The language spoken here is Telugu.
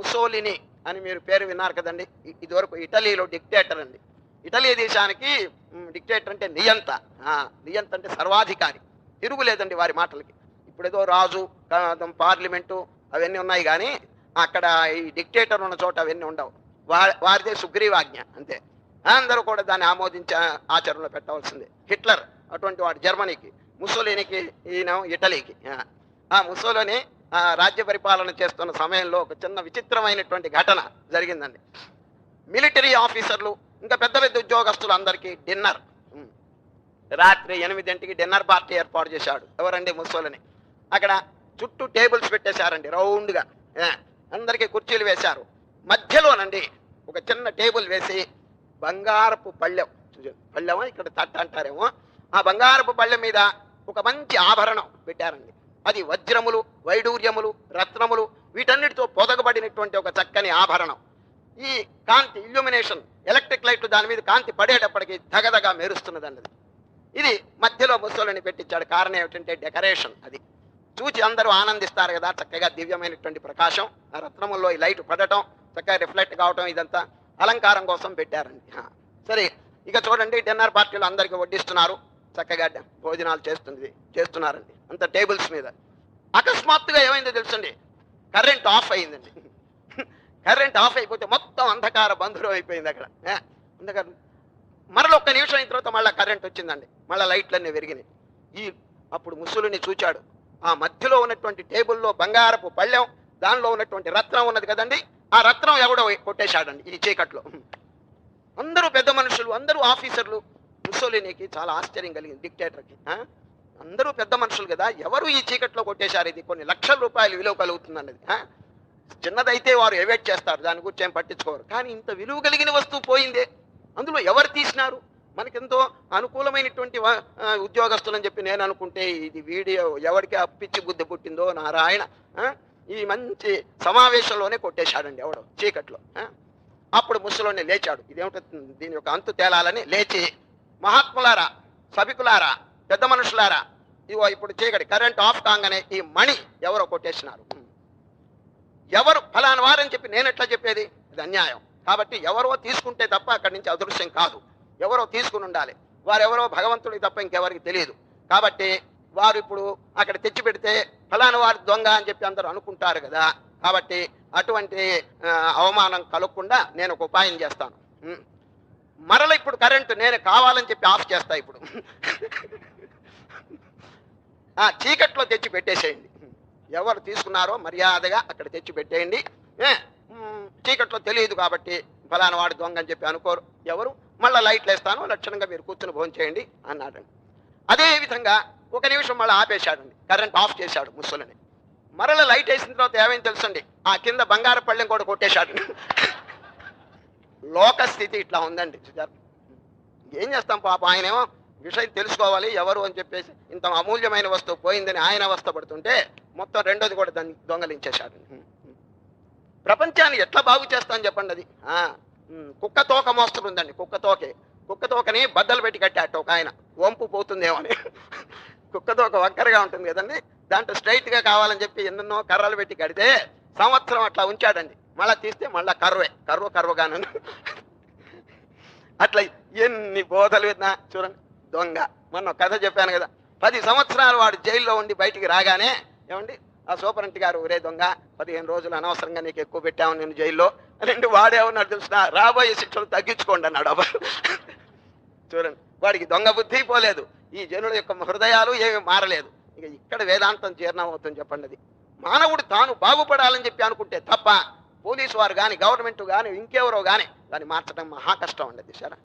ముసోలిని అని మీరు పేరు విన్నారు కదండి. ఇదివరకు ఇటలీలో డిక్టేటర్ అండి. ఇటలీ దేశానికి డిక్టేటర్ అంటే నియంత. నియంత అంటే సర్వాధికారి. తిరుగులేదండి వారి మాటలకి. ఇప్పుడేదో రాజు పార్లమెంటు అవన్నీ ఉన్నాయి కానీ అక్కడ ఈ డిక్టేటర్ ఉన్న చోట అవన్నీ ఉండవు. వా- వారిదే సుగ్రీవాజ్ఞ అంతే. అందరూ కూడా దాన్ని ఆమోదించే ఆచరణలో పెట్టవలసిందే. హిట్లర్ అటువంటి వాడు జర్మనీకి ముసోలినికి ఈయన ఇటలీకి. ఆ. ముసోలిని రాజ్య పరిపాలన చేస్తున్న సమయంలో ఒక చిన్న విచిత్రమైనటువంటి ఘటన జరిగిందండి. మిలిటరీ ఆఫీసర్లు ఇంకా పెద్ద పెద్ద ఉద్యోగస్తులు అందరికీ డిన్నర్. రాత్రి ఎనిమిదింటికి డిన్నర్ పార్టీ ఏర్పాటు చేశాడు. ఎవరండి ముసోలని అక్కడ చుట్టూ టేబుల్స్ పెట్టేశారండి రౌండ్గా. అందరికీ కుర్చీలు వేశారు. మధ్యలోనండి ఒక చిన్న టేబుల్ వేసి బంగారపు పళ్ళెం. పళ్ళెమో ఇక్కడ తట్ట అంటారేమో. ఆ బంగారపు పళ్ళెం మీద ఒక మంచి ఆభరణం పెట్టారండి. అది వజ్రములు వైడూర్యములు రత్నములు వీటన్నిటితో పొదగబడినటువంటి ఒక చక్కని ఆభరణం. ఈ కాంతి ఇల్యూమినేషన్ ఎలక్ట్రిక్ లైట్లు దాని మీద కాంతి పడేటప్పటికి దగదగా మెరుస్తున్నది అన్నది ఇది మధ్యలో ముసలిని పెట్టించాడు. కారణం ఏమిటంటే డెకరేషన్ అది. చూచి అందరూ ఆనందిస్తారు కదా చక్కగా దివ్యమైనటువంటి ప్రకాశం ఆ రత్నముల్లో ఈ లైట్ పడటం చక్కగా రిఫ్లెక్ట్ కావటం ఇదంతా అలంకారం కోసం పెట్టారండి. సరే ఇక చూడండి డిన్నర్ పార్టీలు అందరికీ వడ్డిస్తున్నారు. చక్కగా భోజనాలు చేస్తుంది చేస్తున్నారండి. అంత టేబుల్స్ మీద. అకస్మాత్తుగా ఏమైందో తెలుసండి? కరెంట్ ఆఫ్ అయిందండి. కరెంట్ ఆఫ్ అయిపోతే మొత్తం అంధకార బంధురం అయిపోయింది అక్కడ. అంధకారం. మరల ఒక్క నిమిషం అయిన తర్వాత మళ్ళీ కరెంట్ వచ్చిందండి. మళ్ళీ లైట్లన్నీ విరిగినాయి. ఈ అప్పుడు ముసలుని చూచాడు. ఆ మధ్యలో ఉన్నటువంటి టేబుల్లో బంగారపు పళ్ళెం దానిలో ఉన్నటువంటి రత్నం ఉన్నది కదండి? ఆ రత్నం ఎవడో కొట్టేశాడండి ఈ చీకట్లో. అందరూ పెద్ద మనుషులు అందరూ ఆఫీసర్లు. ముసోలినికి చాలా ఆశ్చర్యం కలిగింది డిక్టేటర్కి. అందరూ పెద్ద మనుషులు కదా ఎవరు ఈ చీకట్లో కొట్టేశారు? ఇది కొన్ని లక్షల రూపాయలు విలువ కలుగుతుందండి చిన్నదైతే వారు ఎవేట్ చేస్తారు దాని గురించి ఏం పట్టించుకోరు. కానీ ఇంత విలువ కలిగిన వస్తువు పోయిందే. అందులో ఎవరు తీసినారు? మనకెంతో అనుకూలమైనటువంటి ఉద్యోగస్తులని చెప్పి నేను అనుకుంటే ఇది వీడియో ఎవరికి అప్పిచ్చి బుద్ధి పుట్టిందో నారాయణ ఈ మంచి సమావేశంలోనే కొట్టేశాడండి ఎవడో చీకట్లో అప్పుడు ముసలోనే లేచాడు. ఇదేమిటో దీని యొక్క అంతు తేలాలని లేచి మహాత్ములారా సభికులారా పెద్ద మనుషులారా. ఇగో ఇప్పుడు చీకటి కరెంట్ ఆఫ్ కాగానే ఈ మణి ఎవరో కొట్టేసినారు. ఎవరు ఫలాని వారని చెప్పి నేను ఎట్లా చెప్పేది? ఇది అన్యాయం. కాబట్టి ఎవరో తీసుకుంటే తప్ప అక్కడి నుంచి అదృశ్యం కాదు. ఎవరో తీసుకుని ఉండాలి. వారెవరో భగవంతుడికి తప్ప ఇంకెవరికి తెలియదు. కాబట్టి వారు ఇప్పుడు అక్కడ తెచ్చి పెడితే ఫలాని వారి దొంగ అని చెప్పి అందరూ అనుకుంటారు కదా. కాబట్టి అటువంటి అవమానం కలగకుండా నేను ఒక ఉపాయం చేస్తాను. మరల ఇప్పుడు కరెంటు నేను కావాలని చెప్పి ఆఫ్ చేస్తా ఇప్పుడు. ఆ చీకట్లో తెచ్చి పెట్టేసేయండి. ఎవరు తీసుకున్నారో మర్యాదగా అక్కడ తెచ్చి పెట్టేయండి. ఏ, చీకట్లో తెలియదు కాబట్టి ఫలానా వాడు దొంగ అని చెప్పి అనుకోరు. ఎవరు? మళ్ళీ లైట్లు వేస్తాను లక్షణంగా మీరు కూర్చుని భోజనం చేయండి అన్నాడండి. అదేవిధంగా ఒక నిమిషం మళ్ళీ ఆపేశాడండి. కరెంట్ ఆఫ్ చేశాడు ముసలిని. మరల లైట్ వేసిన తర్వాత ఏమైంది తెలుసండి? ఆ కింద బంగారు పళ్ళెం కూడా కొట్టేశాడు లోక స్థితి ఇట్లా ఉందండి. ఏం చేస్తాం పాప ఆయనేమో? విషయం తెలుసుకోవాలి ఎవరు అని చెప్పేసి ఇంత అమూల్యమైన వస్తువు పోయిందని ఆయన అవస్థపడుతుంటే మొత్తం రెండోది కూడా దాన్ని దొంగలించేశాడు. ప్రపంచాన్ని ఎట్లా బాగు చేస్తామని చెప్పండి అది? కుక్క తోక మోస్తుందండి కుక్క తోకే. కుక్క తోకని బద్దలు పెట్టి కట్టాట ఒక ఆయన. వంపు పోతుందేమో అని. కుక్క తోక వంకరగా ఉంటుంది కదండి. దాంట్లో స్ట్రైట్గా కావాలని చెప్పి ఎన్నెన్నో కర్రలు పెట్టి కడితే సంవత్సరం అట్లా ఉంచాడండి. మళ్ళీ తీస్తే మళ్ళీ కర్వే. కర్వ కర్వగాను. అట్లా ఎన్ని బోధలు విన్నా చూడండి. దొంగ. మొన్న కథ చెప్పాను కదా. పది సంవత్సరాలు వాడు జైల్లో ఉండి బయటికి రాగానే ఏమండి? ఆ సూపరింట్ గారు ఒరే దొంగ పదిహేను రోజులు అనవసరంగా నీకు ఎక్కువ పెట్టాము నేను జైల్లో. రెండు వాడేమన్నాడు తెలిసిన? రాబోయే శిక్షలు తగ్గించుకోండి అన్నాడు అబ్బా. చూడండి వాడికి దొంగ బుద్ధి పోలేదు. ఈ జనుల యొక్క హృదయాలు ఏమి మారలేదు. ఇక ఇక్కడ వేదాంతం జీర్ణమవుతుంది చెప్పండి అది. మానవుడు తాను బాగుపడాలని చెప్పి అనుకుంటే తప్ప పోలీసు వారు కానీ గవర్నమెంట్ కానీ ఇంకెవరో కానీ దాన్ని మార్చడం మహా కష్టం అండి సరే.